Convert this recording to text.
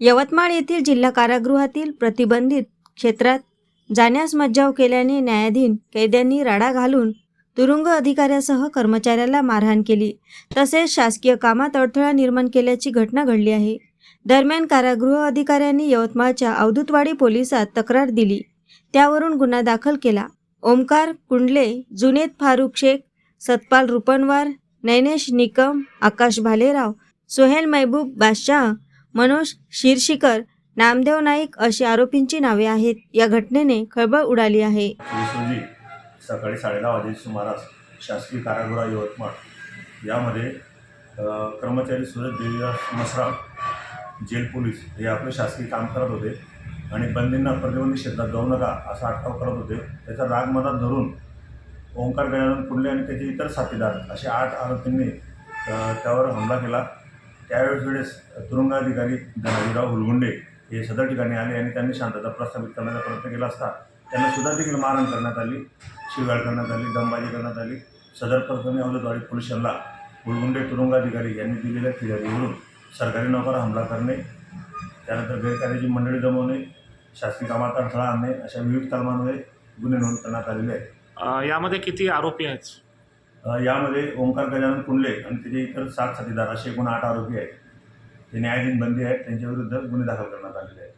यवतमाळ येथील जिल्हा कारागृहातील प्रतिबंधित क्षेत्रात जाण्यास मज्जाव केल्याने न्यायाधीन कैद्यांनी राडा घालून तुरुंग अधिकाऱ्यासह कर्मचाऱ्याला मारहाण केली. तसेच शासकीय कामात अडथळा निर्माण केल्याची घटना घडली आहे. दरम्यान कारागृह अधिकाऱ्यांनी यवतमाळच्या अवधूतवाडी पोलिसात तक्रार दिली. त्यावरून गुन्हा दाखल केला. ओमकार कुंडले जुनेद फारुख शेख सतपाल रुपनवार नैनेश निकम आकाश भालेराव सोहेल महबूब बादशाह मनोज शिरशिकर नामदेव नाईक अशी आरोपींची नावे आहेत. या घटनेने खळबळ उडाली आहे. सकाळी साडेदहा वाजेच्या सुमारास शासकीय कारागृह यवतमाळ यामध्ये कर्मचारी सुरज देवीदास मसराम जेल पोलीस हे आपले शासकीय काम करत होते आणि बंदींना प्रतिबंधित क्षेत्रात जाऊ नका असा अटकाव करत होते. त्याचा राग मनात धरून ओंकार गजानन कुंडले आणि त्याचे इतर साथीदार असे आठ आरोपींनी त्यावर हमला केला. त्यावेळेस वेळेस तुरुंगाधिकारी धनाजीराव हुलगुंडे हे सदर ठिकाणी आले आणि त्यांनी शांतता प्रस्थापित करण्याचा प्रयत्न केला असता. त्यांना सुद्धा देखील मारहाण करण्यात आली शिवगाळ करण्यात आली दमबाजी करण्यात आली. सदर प्रकरणी अवधवाडी पोलीस स्टेशनला हुलगुंडे तुरुंगाधिकारी यांनी दिलेल्या फिर्यादीवरून सरकारी नोकर हमला करणे त्यानंतर गैरकार्याची मंडळी जमवणे शासकीय कामात अडथळा आणणे अशा विविध कलमांमध्ये गुन्हे नोंद करण्यात आलेले आहेत. यामध्ये किती आरोपी आहेत? यामध्ये ओंकार गजानन कुंडले आणि त्याचे इतर सात साथीदार असे एकूण आठ आरोपी आहेत. ते न्यायाधीन बंदी आहेत. त्यांच्याविरुद्ध गुन्हे दाखल करण्यात आलेले आहेत.